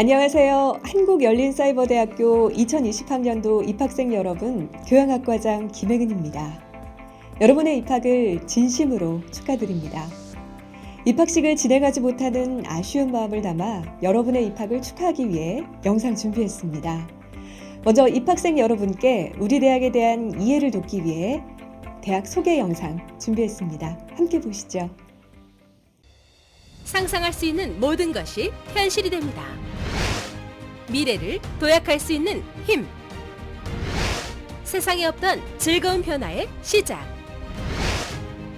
안녕하세요. 한국열린사이버대학교 2020학년도 입학생 여러분, 교양학과장 김혜근입니다. 여러분의 입학을 진심으로 축하드립니다. 입학식을 진행하지 못하는 아쉬운 마음을 담아 여러분의 입학을 축하하기 위해 영상 준비했습니다. 먼저 입학생 여러분께 우리 대학에 대한 이해를 돕기 위해 대학 소개 영상 준비했습니다. 함께 보시죠. 상상할 수 있는 모든 것이 현실이 됩니다. 미래를 도약할 수 있는 힘. 세상에 없던 즐거운 변화의 시작.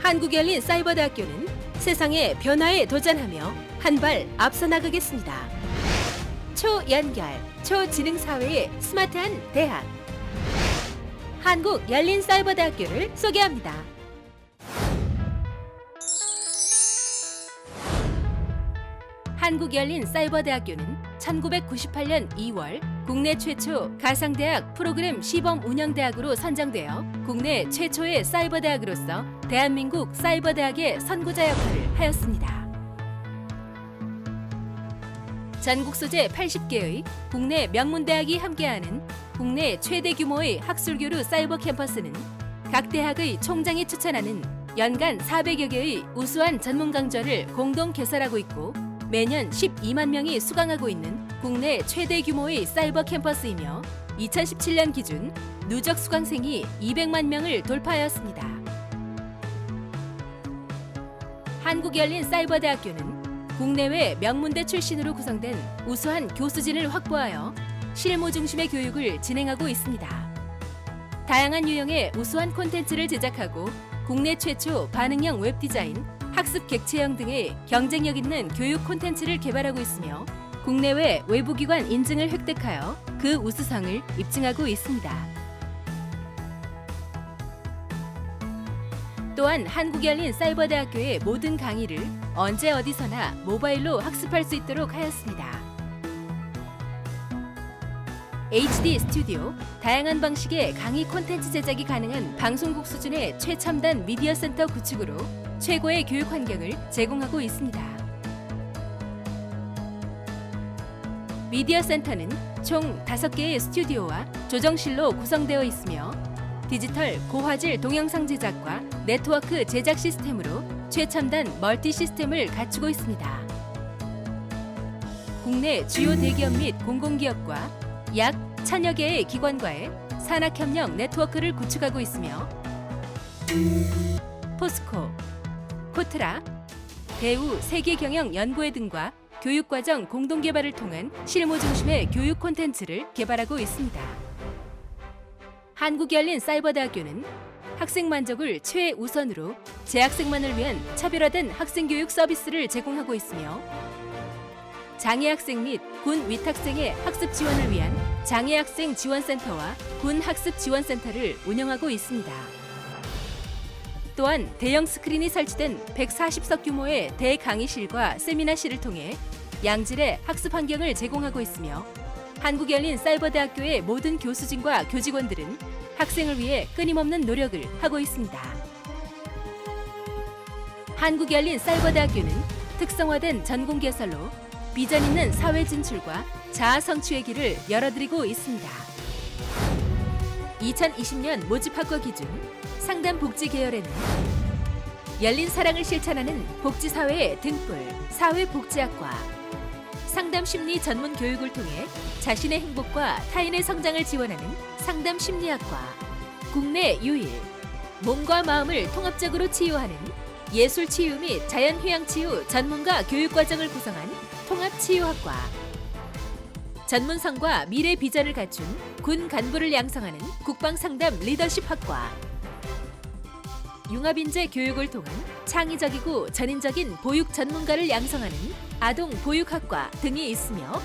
한국 열린 사이버대학교는 세상의 변화에 도전하며 한 발 앞서 나가겠습니다. 초연결, 초지능 사회의 스마트한 대학. 한국 열린 사이버대학교를 소개합니다. 한국열린 사이버대학교는 1998년 2월 국내 최초 가상대학 프로그램 시범 운영대학으로 선정되어 국내 최초의 사이버대학으로서 대한민국 사이버대학의 선구자 역할을 하였습니다. 전국 소재 80개의 국내 명문대학이 함께하는 국내 최대 규모의 학술교류 사이버 캠퍼스는 각 대학의 총장이 추천하는 연간 400여 개의 우수한 전문 강좌를 공동 개설하고 있고 매년 12만 명이 수강하고 있는 국내 최대 규모의 사이버 캠퍼스이며 2017년 기준 누적 수강생이 200만 명을 돌파하였습니다. 한국열린 사이버대학교는 국내외 명문대 출신으로 구성된 우수한 교수진을 확보하여 실무 중심의 교육을 진행하고 있습니다. 다양한 유형의 우수한 콘텐츠를 제작하고 국내 최초 반응형 웹디자인, 학습 객체형 등의 경쟁력 있는 교육 콘텐츠를 개발하고 있으며 국내외 외부기관 인증을 획득하여 그 우수성을 입증하고 있습니다. 또한 한국열린 사이버대학교의 모든 강의를 언제 어디서나 모바일로 학습할 수 있도록 하였습니다. HD 스튜디오, 다양한 방식의 강의 콘텐츠 제작이 가능한 방송국 수준의 최첨단 미디어 센터 구축으로 최고의 교육 환경을 제공하고 있습니다. 미디어 센터는 총 5개의 스튜디오와 조정실로 구성되어 있으며 디지털 고화질 동영상 제작과 네트워크 제작 시스템으로 최첨단 멀티 시스템을 갖추고 있습니다. 국내 주요 대기업 및 공공기업과 약 천여 개의 기관과의 산학협력 네트워크를 구축하고 있으며 포스코, 코트라, 대우 세계경영연구회 등과 교육과정 공동개발을 통한 실무 중심의 교육 콘텐츠를 개발하고 있습니다. 한국열린 사이버대학교는 학생 만족을 최우선으로 재학생만을 위한 차별화된 학생교육 서비스를 제공하고 있으며 장애 학생 및 군 위탁생의 학습 지원을 위한 장애 학생 지원센터와 군 학습 지원센터를 운영하고 있습니다. 또한 대형 스크린이 설치된 140석 규모의 대강의실과 세미나실을 통해 양질의 학습 환경을 제공하고 있으며 한국열린 사이버대학교의 모든 교수진과 교직원들은 학생을 위해 끊임없는 노력을 하고 있습니다. 한국열린 사이버대학교는 특성화된 전공 개설로 비전 있는 사회 진출과 자아 성취의 길을 열어드리고 있습니다. 2020년 모집 학과 기준 상담 복지 계열에는 열린 사랑을 실천하는 복지사회의 등불 사회복지학과 상담 심리 전문 교육을 통해 자신의 행복과 타인의 성장을 지원하는 상담 심리학과 국내 유일 몸과 마음을 통합적으로 치유하는 예술 치유 및 자연 휴양 치유 전문가 교육 과정을 구성한 통합 치유학과 전문성과 미래 비전을 갖춘 군 간부를 양성하는 국방 상담 리더십 학과 융합인재 교육을 통한 창의적이고 전인적인 보육 전문가를 양성하는 아동 보육학과 등이 있으며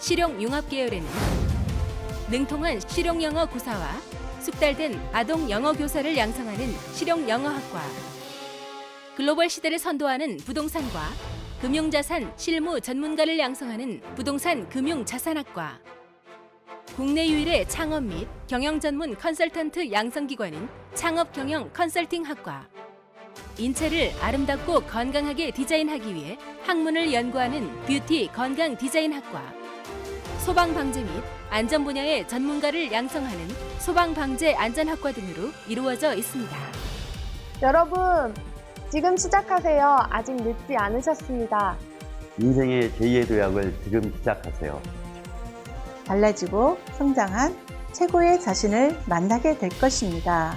실용 융합 계열에는 능통한 실용 영어 구사와 숙달된 아동 영어 교사를 양성하는 실용 영어학과 글로벌 시대를 선도하는 부동산과 금융자산 실무 전문가를 양성하는 부동산 금융자산학과 국내 유일의 창업 및 경영 전문 컨설턴트 양성기관인 창업 경영 컨설팅 학과 인체를 아름답고 건강하게 디자인하기 위해 학문을 연구하는 뷰티 건강 디자인학과, 소방 방제 및 안전 분야의 전문가를 양성하는 소방 방제 안전학과 등으로 이루어져 있습니다. 여러분, 지금 시작하세요. 아직 늦지 않으셨습니다. 인생의 제2의 도약을 지금 시작하세요. 달라지고 성장한 최고의 자신을 만나게 될 것입니다.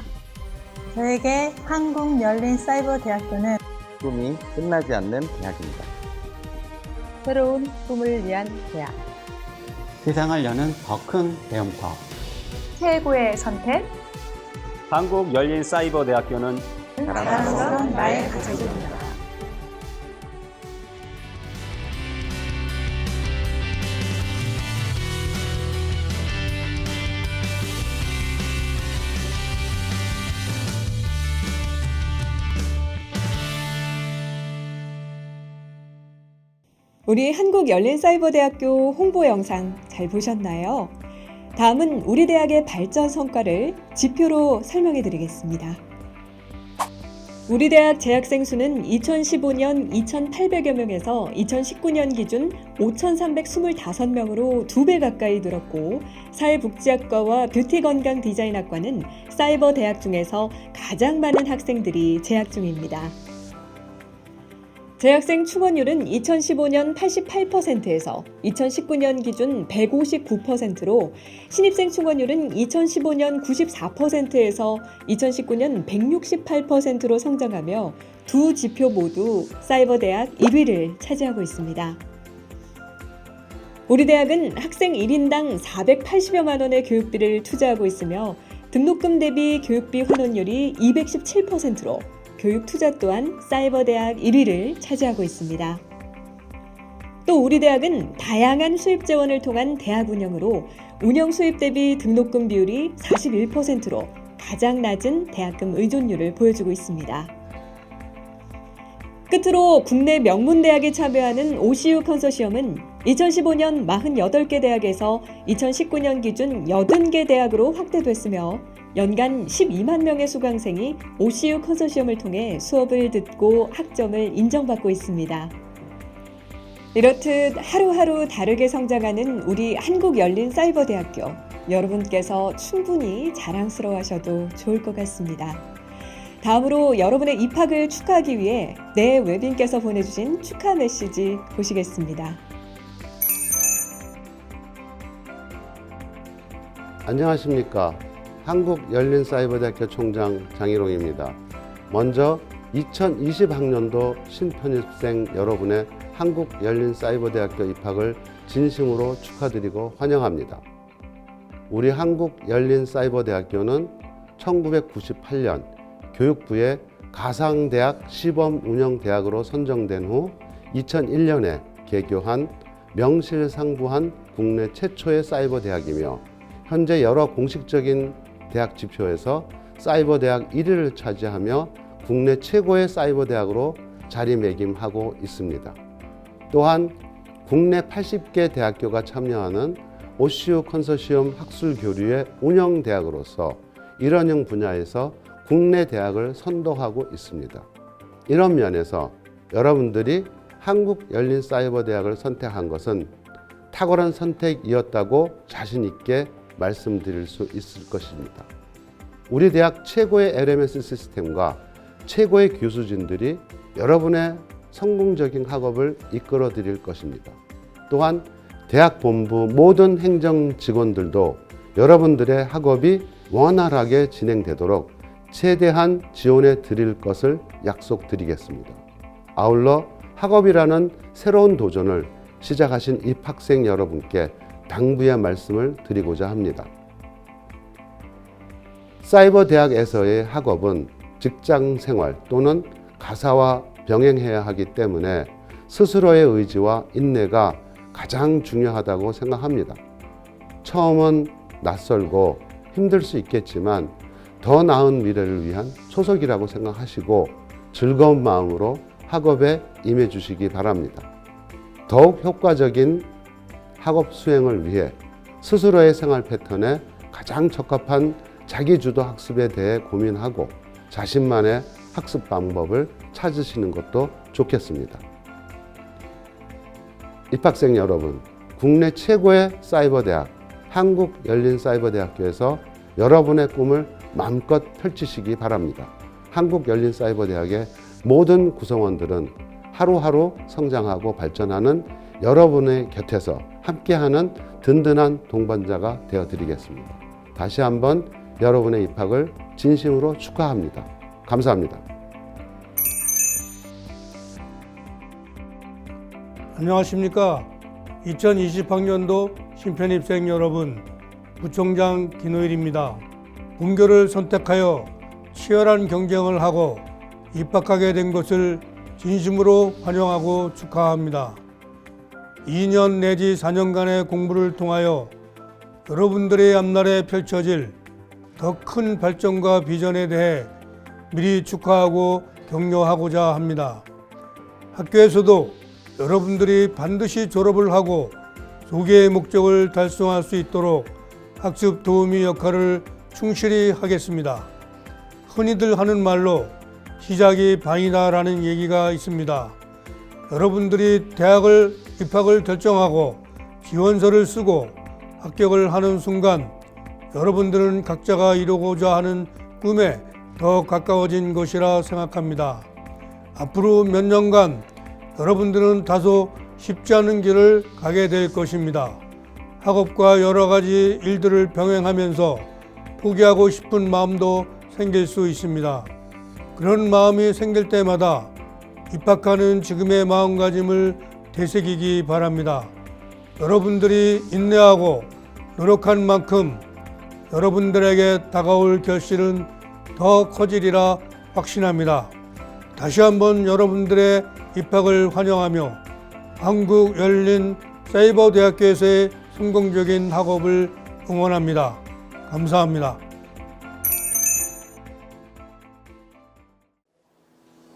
저에게 한국 열린 사이버 대학교는 꿈이 끝나지 않는 대학입니다. 새로운 꿈을 위한 대학. 세상을 여는 더큰 배움터. 최고의 선택, 한국 열린 사이버 대학교는 자랑스러운 나의 가족입니다. 우리 한국열린사이버대학교 홍보 영상 잘 보셨나요? 다음은 우리 대학의 발전 성과를 지표로 설명해 드리겠습니다. 우리 대학 재학생 수는 2015년 2,800여 명에서 2019년 기준 5,325명으로 두 배 가까이 늘었고, 사회복지학과와 뷰티건강 디자인학과는 사이버 대학 중에서 가장 많은 학생들이 재학 중입니다. 재학생 충원율은 2015년 88%에서 2019년 기준 159%로 신입생 충원율은 2015년 94%에서 2019년 168%로 성장하며 두 지표 모두 사이버 대학 1위를 차지하고 있습니다. 우리 대학은 학생 1인당 480여만 원의 교육비를 투자하고 있으며 등록금 대비 교육비 환원율이 217%로 교육 투자 또한 사이버 대학 1위를 차지하고 있습니다. 또 우리 대학은 다양한 수입 재원을 통한 대학 운영으로 운영 수입 대비 등록금 비율이 41%로 가장 낮은 대학금 의존율을 보여주고 있습니다. 끝으로 국내 명문 대학에 참여하는 OCU 컨소시엄은 2015년 48개 대학에서 2019년 기준 80개 대학으로 확대됐으며 연간 12만 명의 수강생이 OCU 컨소시엄을 통해 수업을 듣고 학점을 인정받고 있습니다. 이렇듯 하루하루 다르게 성장하는 우리 한국 열린 사이버 대학교 여러분께서 충분히 자랑스러워하셔도 좋을 것 같습니다. 다음으로 여러분의 입학을 축하하기 위해 내 웹인께서 보내주신 축하 메시지 보시겠습니다. 안녕하십니까. 한국열린사이버대학교 총장 장희롱입니다. 먼저 2020학년도 신편입생 여러분의 한국열린사이버대학교 입학을 진심으로 축하드리고 환영합니다. 우리 한국열린사이버대학교는 1998년 교육부의 가상대학 시범운영대학으로 선정된 후 2001년에 개교한 명실상부한 국내 최초의 사이버 대학이며 현재 여러 공식적인 대학 지표에서 사이버 대학 1위를 차지하며 국내 최고의 사이버 대학으로 자리매김하고 있습니다. 또한 국내 80개 대학교가 참여하는 OCU 컨소시엄 학술 교류의 운영 대학으로서 일원형 분야에서 국내 대학을 선도하고 있습니다. 이런 면에서 여러분들이 한국 열린 사이버 대학을 선택한 것은 탁월한 선택이었다고 자신 있게 말씀드릴 수 있을 것입니다. 우리 대학 최고의 LMS 시스템과 최고의 교수진들이 여러분의 성공적인 학업을 이끌어 드릴 것입니다. 또한 대학 본부 모든 행정 직원들도 여러분들의 학업이 원활하게 진행되도록 최대한 지원해 드릴 것을 약속드리겠습니다. 아울러 학업이라는 새로운 도전을 시작하신 입학생 여러분께 당부의 말씀을 드리고자 합니다. 사이버 대학에서의 학업은 직장 생활 또는 가사와 병행해야 하기 때문에 스스로의 의지와 인내가 가장 중요하다고 생각합니다. 처음은 낯설고 힘들 수 있겠지만 더 나은 미래를 위한 초석이라고 생각하시고 즐거운 마음으로 학업에 임해 주시기 바랍니다. 더욱 효과적인 학업 수행을 위해 스스로의 생활 패턴에 가장 적합한 자기주도 학습에 대해 고민하고 자신만의 학습 방법을 찾으시는 것도 좋겠습니다. 입학생 여러분, 국내 최고의 사이버 대학 한국열린사이버대학교에서 여러분의 꿈을 마음껏 펼치시기 바랍니다. 한국열린사이버대학의 모든 구성원들은 하루하루 성장하고 발전하는 여러분의 곁에서 함께하는 든든한 동반자가 되어 드리겠습니다. 다시 한번 여러분의 입학을 진심으로 축하합니다. 감사합니다. 안녕하십니까. 2020학년도 신편입생 여러분, 부총장 김호일입니다. 본교를 선택하여 치열한 경쟁을 하고 입학하게 된 것을 진심으로 환영하고 축하합니다. 2년 내지 4년간의 공부를 통하여 여러분들의 앞날에 펼쳐질 더 큰 발전과 비전에 대해 미리 축하하고 격려하고자 합니다. 학교에서도 여러분들이 반드시 졸업을 하고 소개의 목적을 달성할 수 있도록 학습 도우미 역할을 충실히 하겠습니다. 흔히들 하는 말로 시작이 반이다라는 얘기가 있습니다. 여러분들이 대학을 입학을 결정하고 지원서를 쓰고 합격을 하는 순간 여러분들은 각자가 이루고자 하는 꿈에 더 가까워진 것이라 생각합니다. 앞으로 몇 년간 여러분들은 다소 쉽지 않은 길을 가게 될 것입니다. 학업과 여러 가지 일들을 병행하면서 포기하고 싶은 마음도 생길 수 있습니다. 그런 마음이 생길 때마다 입학하는 지금의 마음가짐을 되새기기 바랍니다. 여러분들이 인내하고 노력한 만큼 여러분들에게 다가올 결실은 더 커지리라 확신합니다. 다시 한번 여러분들의 입학을 환영하며 한국 열린 사이버 대학교에서의 성공적인 학업을 응원합니다. 감사합니다.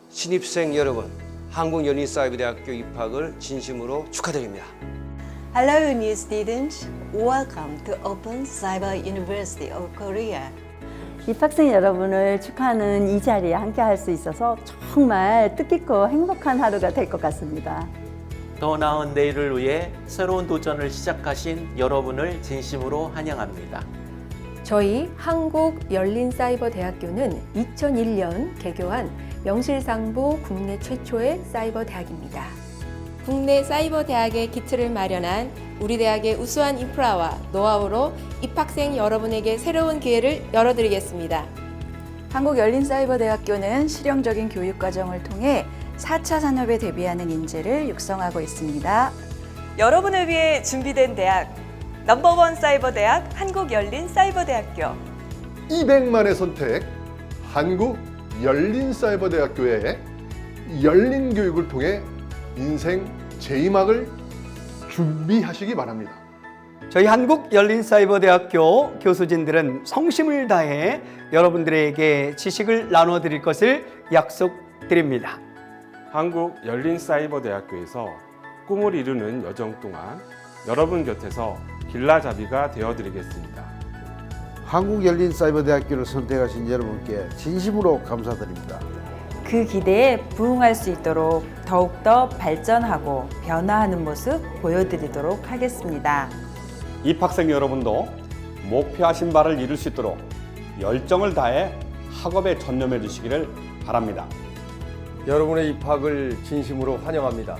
신입생 여러분, 한국연인사이버대학교 입학을 진심으로 축하드립니다. Hello, new students. Welcome to Open Cyber University of Korea. 입학생 여러분을 축하하는 이 자리에 함께 할 수 있어서 정말 뜻깊고 행복한 하루가 될 것 같습니다. 더 나은 내일을 위해 새로운 도전을 시작하신 여러분을 진심으로 환영합니다. 저희 한국열린사이버대학교는 2001년 개교한 명실상부 국내 최초의 사이버 대학입니다. 국내 사이버 대학의 기틀을 마련한 우리 대학의 우수한 인프라와 노하우로 입학생 여러분에게 새로운 기회를 열어드리겠습니다. 한국열린사이버대학교는 실용적인 교육 과정을 통해 4차 산업에 대비하는 인재를 육성하고 있습니다. 여러분을 위해 준비된 대학 넘버원 사이버 대학 한국열린사이버대학교 200만의 선택 한국 열린 사이버대학교의 열린 교육을 통해 인생 제2막을 준비하시기 바랍니다. 저희 한국열린사이버대학교 교수진들은 성심을 다해 여러분들에게 지식을 나눠 드릴 것을 약속드립니다. 한국열린사이버대학교에서 꿈을 이루는 여정 동안 여러분 곁에서 길라잡이가 되어드리겠습니다. 한국열린사이버대학교를 선택하신 여러분께 진심으로 감사드립니다. 그 기대에 부응할 수 있도록 더욱더 발전하고 변화하는 모습 보여드리도록 하겠습니다. 입학생 여러분도 목표하신 바를 이룰 수 있도록 열정을 다해 학업에 전념해 주시기를 바랍니다. 여러분의 입학을 진심으로 환영합니다.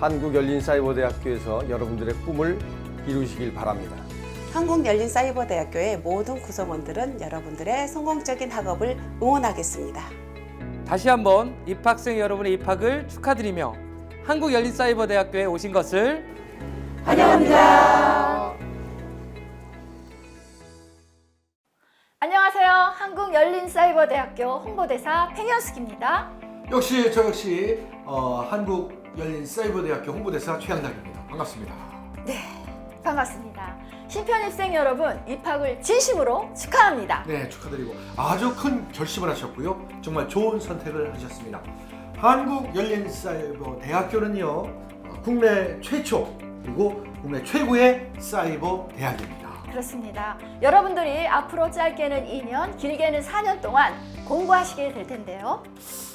한국열린사이버대학교에서 여러분들의 꿈을 이루시길 바랍니다. 한국열린사이버대학교의 모든 구성원들은 여러분들의 성공적인 학업을 응원하겠습니다. 다시 한번 입학생 여러분의 입학을 축하드리며 한국열린사이버대학교에 오신 것을 환영합니다. 안녕하세요. 한국열린사이버대학교 홍보대사 팽현숙입니다. 역시 저 역시 어, 한국열린사이버대학교 홍보대사 최양락입니다. 반갑습니다. 네, 반갑습니다. 신편입생 여러분 입학을 진심으로 축하합니다. 네, 축하드리고 아주 큰 결심을 하셨고요. 정말 좋은 선택을 하셨습니다. 한국 열린 사이버 대학교는요 어, 국내 최초 그리고 국내 최고의 사이버 대학입니다. 그렇습니다. 여러분들이 앞으로 짧게는 2년, 길게는 4년 동안 공부하시게 될 텐데요.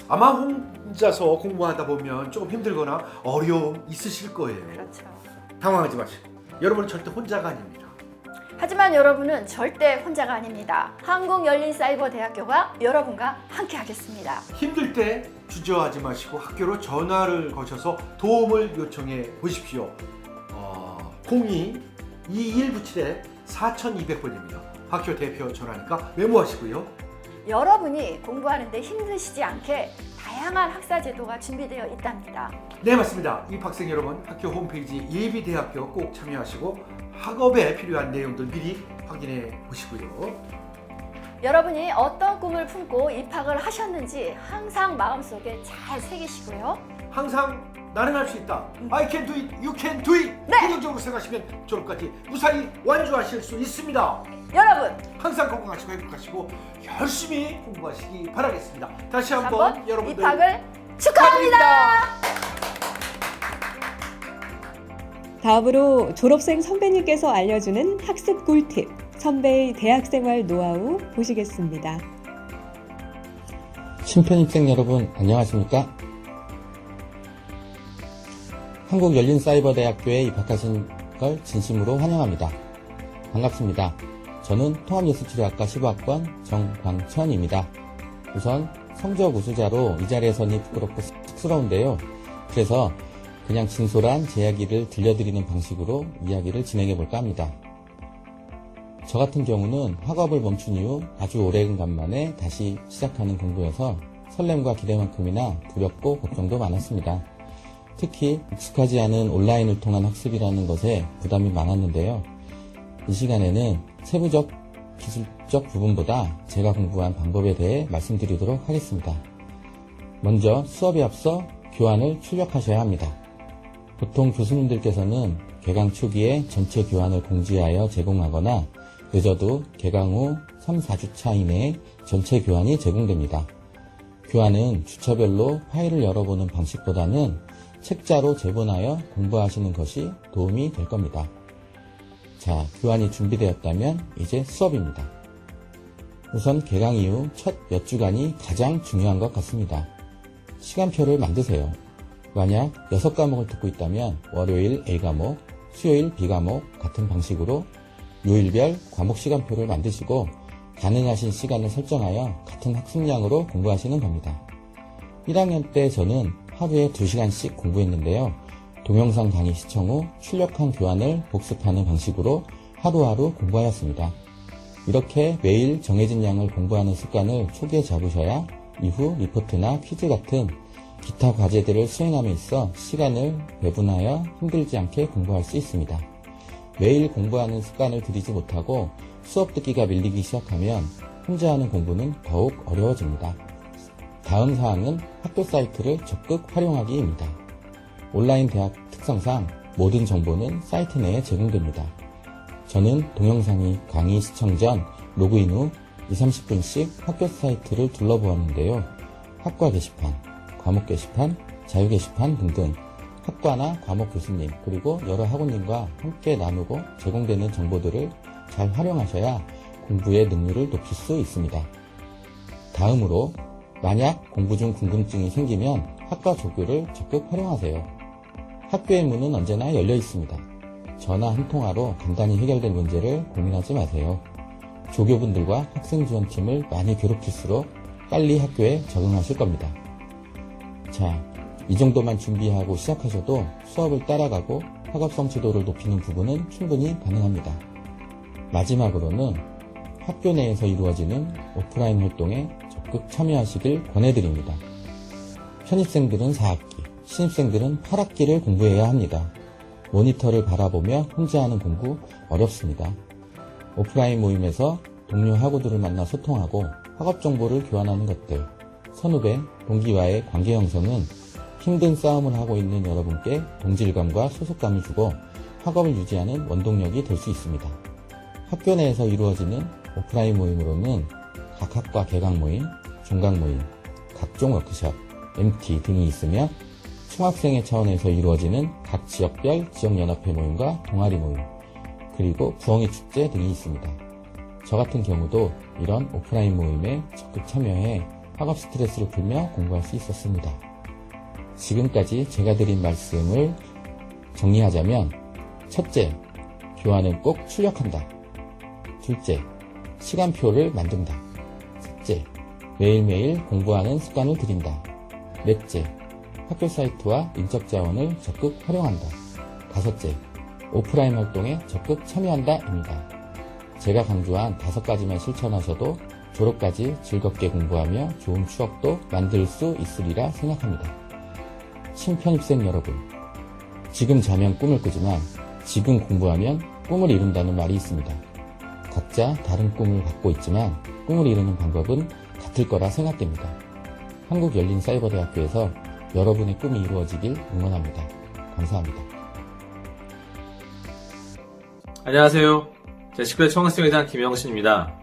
아마 혼자서 공부하다 보면 조금 힘들거나 어려움 있으실 거예요. 그렇죠. 당황하지 마시고 여러분은 절대 혼자가 아닙니다. 하지만 여러분은 절대 혼자가 아닙니다. 한국열린사이버대학교가 여러분과 함께 하겠습니다. 힘들 때 주저하지 마시고 학교로 전화를 거셔서 도움을 요청해 보십시오. 어, 02-2197-4200번입니다. 학교 대표 전화니까 메모하시고요. 여러분이 공부하는데 힘드시지 않게 다양한 학사 제도가 준비되어 있답니다. 네 맞습니다. 입학생 여러분 학교 홈페이지 예비대학교 꼭 참여하시고 학업에 필요한 내용들 미리 확인해 보시고요. 여러분이 어떤 꿈을 품고 입학을 하셨는지 항상 마음속에 잘 새기시고요. 항상 나는 할 수 있다. I can do it, you can do it. 긍정적으로 생각하시면 졸업까지 무사히 완주하실 수 있습니다. 여러분 항상 건강하시고 행복하시고 열심히 공부하시기 바라겠습니다. 다시 한번 한번 여러분들 입학을 축하합니다. 다 음으로 졸업생 선배님께서 알려주는 학습 꿀팁, 선배의 대학생활 노하우 보시겠습니다. 신편입생 여러분 안녕하십니까? 한국 열린 사이버 대학교에 입학하신 걸 진심으로 환영합니다. 반갑습니다. 저는 통합예술치료학과 15학번 정광천입니다. 우선 성적 우수자로 이 자리에 서니 부끄럽고 쑥스러운데요. 그래서 그냥 진솔한 제 이야기를 들려드리는 방식으로 이야기를 진행해 볼까 합니다. 저 같은 경우는 학업을 멈춘 이후 아주 오래간만에 다시 시작하는 공부여서 설렘과 기대만큼이나 두렵고 걱정도 많았습니다. 특히 익숙하지 않은 온라인을 통한 학습이라는 것에 부담이 많았는데요. 이 시간에는 세부적 기술적 부분보다 제가 공부한 방법에 대해 말씀드리도록 하겠습니다. 먼저 수업에 앞서 교환을 출력하셔야 합니다. 보통 교수님들께서는 개강 초기에 전체 교환을 공지하여 제공하거나 늦어도 개강 후 3, 4주 차 이내에 전체 교환이 제공됩니다. 교환은 주처별로 파일을 열어보는 방식보다는 책자로 제본하여 공부하시는 것이 도움이 될 겁니다. 자, 교환이 준비되었다면 이제 수업입니다. 우선 개강 이후 첫 몇 주간이 가장 중요한 것 같습니다. 시간표를 만드세요. 만약 6과목을 듣고 있다면 월요일 A과목, 수요일 B과목 같은 방식으로 요일별 과목 시간표를 만드시고 가능하신 시간을 설정하여 같은 학습량으로 공부하시는 겁니다. 1학년 때 저는 하루에 2시간씩 공부했는데요. 동영상 강의 시청 후 출력한 교환을 복습하는 방식으로 하루하루 공부하였습니다. 이렇게 매일 정해진 양을 공부하는 습관을 초기에 잡으셔야 이후 리포트나 퀴즈 같은 기타 과제들을 수행함에 있어 시간을 배분하여 힘들지 않게 공부할 수 있습니다. 매일 공부하는 습관을 들이지 못하고 수업 듣기가 밀리기 시작하면 혼자 하는 공부는 더욱 어려워집니다. 다음 사항은 학교 사이트를 적극 활용하기입니다. 온라인 대학 특성상 모든 정보는 사이트 내에 제공됩니다. 저는 동영상이 강의 시청 전 로그인 후 2, 30분씩 학교 사이트를 둘러보았는데요. 학과 게시판, 과목 게시판, 자유 게시판 등등 학과나 과목 교수님 그리고 여러 학우님과 함께 나누고 제공되는 정보들을 잘 활용하셔야 공부의 능률을 높일 수 있습니다. 다음으로 만약 공부 중 궁금증이 생기면 학과 조교를 적극 활용하세요. 학교의 문은 언제나 열려 있습니다. 전화 한 통화로 간단히 해결될 문제를 고민하지 마세요. 조교분들과 학생 지원팀을 많이 괴롭힐수록 빨리 학교에 적응하실 겁니다. 자, 이 정도만 준비하고 시작하셔도 수업을 따라가고 학업 성취도를 높이는 부분은 충분히 가능합니다. 마지막으로는 학교 내에서 이루어지는 오프라인 활동에 적극 참여하시길 권해드립니다. 편입생들은 4학기, 신입생들은 8학기를 공부해야 합니다. 모니터를 바라보며 혼자 하는 공부 어렵습니다. 오프라인 모임에서 동료 학우들을 만나 소통하고 학업 정보를 교환하는 것들, 선후배, 동기와의 관계 형성은 힘든 싸움을 하고 있는 여러분께 동질감과 소속감을 주고 학업을 유지하는 원동력이 될 수 있습니다. 학교 내에서 이루어지는 오프라인 모임으로는 각 학과 개강 모임, 종강 모임, 각종 워크숍, MT 등이 있으며 총학생회 차원에서 이루어지는 각 지역별 지역연합회 모임과 동아리 모임, 그리고 부엉이 축제 등이 있습니다. 저 같은 경우도 이런 오프라인 모임에 적극 참여해 학업 스트레스를 풀며 공부할 수 있었습니다. 지금까지 제가 드린 말씀을 정리하자면 첫째, 교환은 꼭 출력한다. 둘째, 시간표를 만든다. 셋째, 매일매일 공부하는 습관을 들인다. 넷째, 학교 사이트와 인적 자원을 적극 활용한다. 다섯째, 오프라인 활동에 적극 참여한다입니다. 제가 강조한 다섯 가지만 실천하셔도 졸업까지 즐겁게 공부하며 좋은 추억도 만들 수 있으리라 생각합니다. 신편입생 여러분, 지금 자면 꿈을 꾸지만 지금 공부하면 꿈을 이룬다는 말이 있습니다. 각자 다른 꿈을 갖고 있지만 꿈을 이루는 방법은 같을 거라 생각됩니다. 한국열린사이버대학교에서 여러분의 꿈이 이루어지길 응원합니다. 감사합니다. 안녕하세요. 제19대 청학생회장 김영신입니다.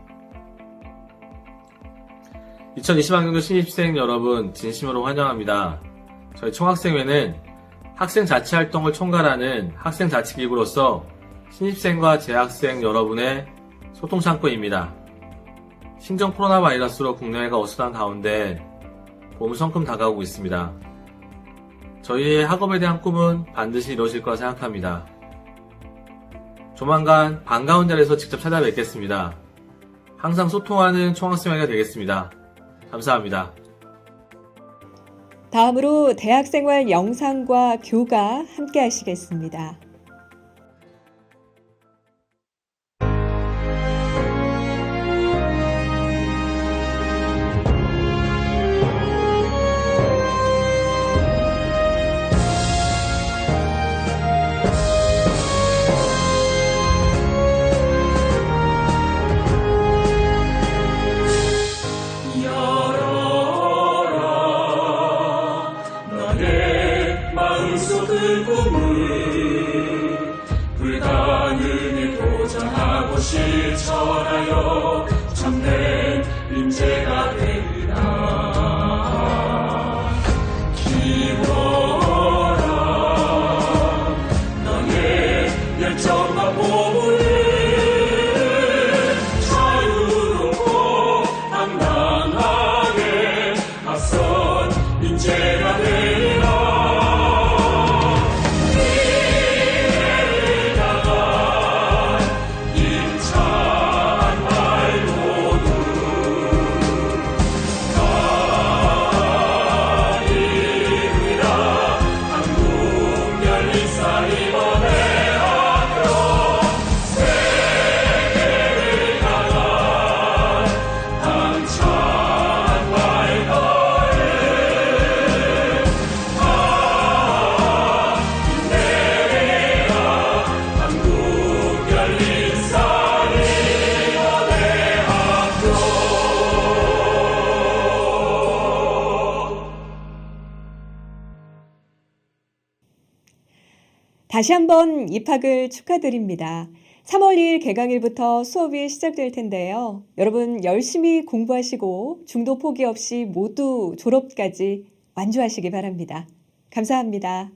2020학년도 신입생 여러분 진심으로 환영합니다. 저희 총학생회는 학생 자치 활동을 총괄하는 학생 자치 기구로서 신입생과 재학생 여러분의 소통 창구입니다. 신종 코로나 바이러스로 국내외가 어수선한 가운데 봄 성큼 다가오고 있습니다. 저희의 학업에 대한 꿈은 반드시 이루어질 거라 생각합니다. 조만간 반가운 자리에서 직접 찾아뵙겠습니다. 항상 소통하는 총학생회가 되겠습니다. 감사합니다. 다음으로 대학생활 영상과 교가 함께 하시겠습니다. 다시 한번 입학을 축하드립니다. 3월 2일 개강일부터 수업이 시작될 텐데요. 여러분 열심히 공부하시고 중도 포기 없이 모두 졸업까지 완주하시기 바랍니다. 감사합니다.